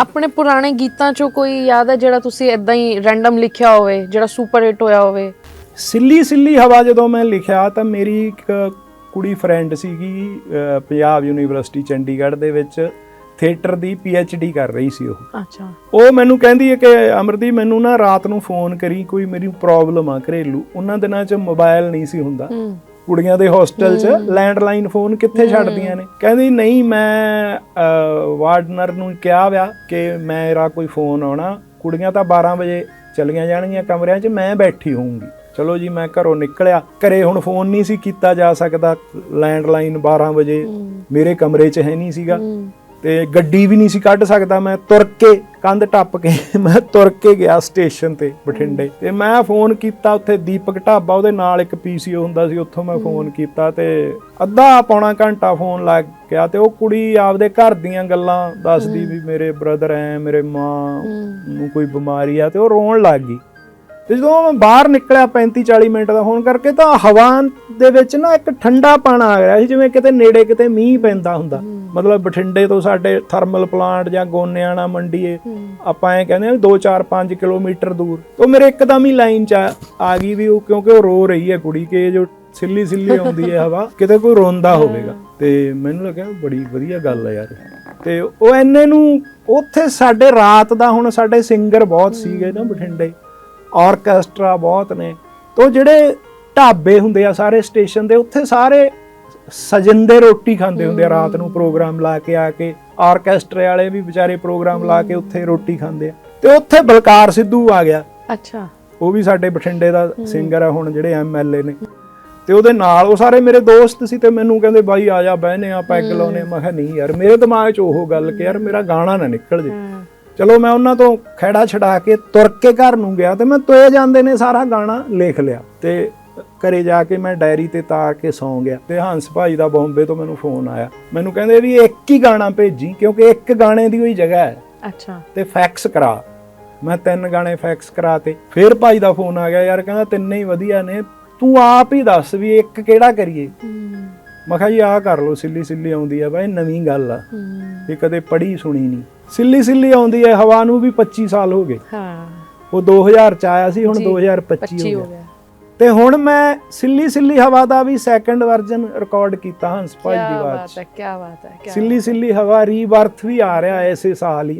ਆਪਣੇ ਪੁਰਾਣੇ ਗੀਤਾਂ ਚੋਂ ਕੋਈ ਯਾਦ ਹੈ ਜਿਹੜਾ ਤੁਸੀਂ ਇਦਾਂ ਹੀ ਰੈਂਡਮ ਲਿਖਿਆ ਹੋਵੇ ਜਿਹੜਾ ਸੁਪਰ ਹਿੱਟ ਹੋਇਆ ਹੋਵੇ? ਸਿੱਲੀ ਸਿੱਲੀ ਹਵਾ ਜਦੋਂ ਮੈਂ ਲਿਖਿਆ ਤਾਂ ਮੇਰੀ ਇੱਕ ਕੁੜੀ ਫਰੈਂਡ ਸੀਗੀ ਅਹ, ਪੰਜਾਬ ਯੂਨੀਵਰਸਿਟੀ ਚੰਡੀਗੜ੍ਹ ਦੇ ਵਿੱਚ ਥੀਏਟਰ ਦੀ ਡੀ ਕਰ ਰਹੀ ਸੀ ਉਹ। ਅੱਛਾ। ਉਹ ਮੈਨੂੰ ਕਹਿੰਦੀ ਹੈ ਕਿ ਅਮਰਦੀਪ ਮੈਨੂੰ ਨਾ ਰਾਤ ਨੂੰ ਫੋਨ ਕਰੀ ਕੋਈ ਮੇਰੀ ਪ੍ਰੋਬਲਮ ਆ ਘਰੇਲੂ। ਉਹਨਾਂ ਦਿਨਾਂ 'ਚ ਮੋਬਾਈਲ ਨਹੀਂ ਸੀ ਹੁੰਦਾ। ਹੂੰ। ਕੁੜੀਆਂ ਦੇ ਹੋਸਟਲ 'ਚ ਲੈਂਡਲਾਈਨ ਫੋਨ ਕਿੱਥੇ ਛੱਡਦੀਆਂ ਨੇ। ਕਹਿੰਦੀ ਨਹੀਂ ਮੈਂ ਵਾਰਡਨਰ ਨੂੰ ਕਿਹਾ ਵਿਆ ਕਿ ਮੇਰਾ ਕੋਈ ਫੋਨ ਆਉਣਾ। ਕੁੜੀਆਂ ਤਾਂ 12 ਵਜੇ ਚਲੀਆਂ ਜਾਣਗੀਆਂ ਕਮਰਿਆਂ 'ਚ ਮੈਂ ਬੈਠੀ ਹੋਊਂਗੀ। ਚਲੋ ਜੀ ਮੈਂ ਘਰੋਂ ਨਿਕਲਿਆ। ਘਰੇ ਹੁਣ ਫੋਨ ਨਹੀਂ ਸੀ ਕੀਤਾ ਜਾ ਸਕਦਾ। ਲੈਂਡਲਾਈਨ 12 ਵਜੇ ਮੇਰੇ ਕਮਰੇ 'ਚ ਹੈ ਨਹੀਂ ਸੀਗਾ। ਤੇ ਗੱਡੀ ਵੀ ਨਹੀਂ ਸੀ ਕੱਢ ਸਕਦਾ ਮੈਂ ਤੁਰ ਕੇ ਕੰਧ ਟੱਪ ਕੇ ਮੈਂ ਤੁਰ ਕੇ ਗਿਆ ਸਟੇਸ਼ਨ ਤੇ ਬਠਿੰਡੇ। ਤੇ ਮੈਂ ਫੋਨ ਕੀਤਾ ਉੱਥੇ ਦੀਪਕ ਢਾਬਾ ਉਹਦੇ ਨਾਲ ਇੱਕ ਪੀਸੀਓ ਹੁੰਦਾ ਸੀ ਉੱਥੋਂ ਮੈਂ ਫੋਨ ਕੀਤਾ ਤੇ ਅੱਧਾ ਪੌਣਾ ਘੰਟਾ ਫੋਨ ਲੱਗ ਗਿਆ ਤੇ ਉਹ ਕੁੜੀ ਆਪਦੇ ਘਰ ਦੀਆਂ ਗੱਲਾਂ ਦੱਸਦੀ ਵੀ ਮੇਰੇ ਬ੍ਰਦਰ ਐ ਮੇਰੇ ਮਾਂ ਨੂੰ ਕੋਈ ਬਿਮਾਰੀ ਆ ਤੇ ਉਹ ਰੋਣ ਲੱਗ ਗਈ। ਤੇ ਜਦੋਂ ਮੈਂ ਬਾਹਰ ਨਿਕਲਿਆ 35 40 ਮਿੰਟ ਦਾ ਹੋਣ ਕਰਕੇ ਤਾਂ ਹਵਾ ਦੇ ਵਿੱਚ ਨਾ ਇੱਕ ਠੰਡਾ ਪਾਣਾ ਆ ਰਿਹਾ ਸੀ ਜਿਵੇਂ ਕਿਤੇ ਨੇੜੇ ਕਿਤੇ ਮੀਂਹ ਪੈਂਦਾ ਹੁੰਦਾ। ਮਤਲਬ ਬਠਿੰਡੇ ਤੋਂ ਸਾਡੇ ਥਰਮਲ ਪਲਾਂਟ ਜਾਂ ਗੋਨਿਆਣਾ ਮੰਡੀਏ ਆਪਾਂ ਐ ਕਹਿੰਦੇ ਆ 2 4 5 ਕਿਲੋਮੀਟਰ ਦੂਰ। ਤੋਂ ਮੇਰੇ ਇੱਕਦਮ ਹੀ ਲਾਈਨ ਚ ਆ- ਗਈ ਵੀ ਉਹ ਕਿਉਂਕਿ ਉਹ ਰੋ ਰਹੀ ਹੈ ਕੁੜੀ ਕਿ ਜੋ ਸਿੱਲੀ ਸਿੱਲੀ ਆਉਂਦੀ ਹੈ ਹਵਾ ਕਿਤੇ ਕੋਈ ਰੋਂਦਾ ਹੋਵੇਗਾ। ਤੇ ਮੈਨੂੰ ਲੱਗਿਆ ਬੜੀ ਵਧੀਆ ਗੱਲ ਹੈ ਯਾਰ। ਤੇ ਉਹ ਐਨੇ ਨੂੰ ਉੱਥੇ ਸਾਡੇ ਰਾਤ ਦਾ ਹੁਣ ਸਾਡੇ ਸਿੰਗਰ ਬਹੁਤ ਸੀਗੇ ਨਾ ਬਠਿੰਡੇ ਆਰਕੈਸਟਰਾ ਬਹੁਤ ਨੇ। ਤੋ ਜਿਹੜੇ ਢਾਬੇ ਹੁੰਦੇ ਆ ਸਾਰੇ ਸਟੇਸ਼ਨ ਦੇ ਉੱਥੇ ਸਾਰੇ ਸਜਿੰਦੇ ਰੋਟੀ ਖਾਂਦੇ ਹੁੰਦੇ ਆ ਰਾਤ ਨੂੰ ਪ੍ਰੋਗਰਾਮ ਲਾ ਕੇ ਆ ਕੇ ਆਰਕੈਸਟਰੇ ਵਾਲੇ ਵੀ ਵਿਚਾਰੇ ਪ੍ਰੋਗਰਾਮ ਲਾ ਕੇ ਉੱਥੇ ਰੋਟੀ ਖਾਂਦੇ ਆ। ਤੇ ਉੱਥੇ ਬਲਕਾਰ ਸਿੱਧੂ ਆ ਗਿਆ। ਅੱਛਾ। ਉਹ ਵੀ ਸਾਡੇ ਬਠਿੰਡੇ ਦਾ ਸਿੰਗਰ ਆ ਹੁਣ ਜਿਹੜੇ ਐਮਐਲਏ ਨੇ। ਤੇ ਉਹਦੇ ਨਾਲ ਉਹ ਸਾਰੇ ਮੇਰੇ ਦੋਸਤ ਸੀ ਤੇ ਮੈਨੂੰ ਕਹਿੰਦੇ ਬਾਈ ਆ ਜਾ ਬਹਿਨੇ ਆ ਪੈਗ ਲਾਉਨੇ ਮੈਂ ਕਿਹਾ ਨਹੀਂ ਯਾਰ ਮੇਰੇ ਦਿਮਾਗ 'ਚ ਉਹ ਗੱਲ ਕਿ ਯਾਰ ਮੇਰਾ ਗਾਣਾ ਨਾ ਨਿਕਲ ਜੇ। ਚਲੋ ਮੈਂ ਉਹਨਾਂ ਤੋਂ ਖਹਿੜਾ ਛਡਾ ਕੇ ਤੁਰ ਕੇ ਘਰ ਨੂੰ ਗਿਆ ਤੇ ਮੈਂ ਤੋਏ ਜਾਂਦੇ ਨੇ ਸਾਰਾ ਗਾਣਾ ਲਿਖ ਲਿਆ। ਤੇ ਘਰੇ ਜਾ ਕੇ ਮੈਂ ਡਾਇਰੀ ਤੇ ਤਾਰ ਕੇ ਸੌਂ ਗਿਆ ਤੇ ਹੰਸ ਭਾਈ ਦਾ ਬੰਬੇ ਤੋਂ ਮੈਨੂੰ ਫੋਨ ਆਇਆ। ਮੈਨੂੰ ਕਹਿੰਦੇ ਵੀ ਇੱਕ ਹੀ ਗਾਣਾ ਭੇਜੀ ਕਿਉਂਕਿ ਇੱਕ ਗਾਣੇ ਦੀ ਹੋਈ ਜਗ੍ਹਾ ਹੈ। ਅੱਛਾ। ਤੇ ਫੈਕਸ ਕਰਾ। ਮੈਂ ਤਿੰਨ ਗਾਣੇ ਫੈਕਸ ਕਰਾਤੇ। ਫਿਰ ਭਾਈ ਦਾ ਫੋਨ ਆ ਗਿਆ ਯਾਰ ਕਹਿੰਦਾ ਤਿੰਨੇ ਹੀ ਵਧੀਆ ਨੇ। ਤੂੰ ਆਪ ਹੀ ਦੱਸ ਵੀ ਇੱਕ ਕਿਹੜਾ ਕਰੀਏ? ਮੈਂ ਕਿਹਾ ਜੀ ਆਹ ਕਰ ਲਓ ਸਿੱਲੀ ਸਿੱਲੀ ਆਉਂਦੀ ਆ ਬਾਈ ਨਵੀਂ ਗੱਲ ਆ। ਇਹ ਕਦੇ ਪੜ੍ਹੀ ਸੁਣੀ ਨਹੀਂ। ਸਿੱਲੀ ਸਿੱਲੀ ਆਉਂਦੀ ਹੈ ਹਵਾ ਨੂੰ ਵੀ 25 ਸਾਲ ਹੋ ਗਏ। ਹਾਂ। ਉਹ 2000 ਚ ਆਇਆ ਸੀ ਹੁਣ ਜੀ, 2025 25 ਹੋ ਗਿਆ। ਤੇ ਹੁਣ ਮੈਂ ਸਿੱਲੀ ਸਿੱਲੀ ਹਵਾ ਦਾ ਵੀ ਸੈਕੰਡ ਵਰਜ਼ਨ ਰਿਕਾਰਡ ਕੀਤਾ ਹੰਸ ਭਾਈ ਦੀ ਕੀ ਆਵਾਜ਼ ਬਾਤ 'ਚ। ਹੈ ਕੀ ਬਾਤ ਹੈ ਸਿੱਲੀ ਸਿੱਲੀ ਹਵਾ ਰੀਬਰਥ ਵੀ ਆ ਰਿਹਾ ਇਸੇ ਸਾਲ ਹੀ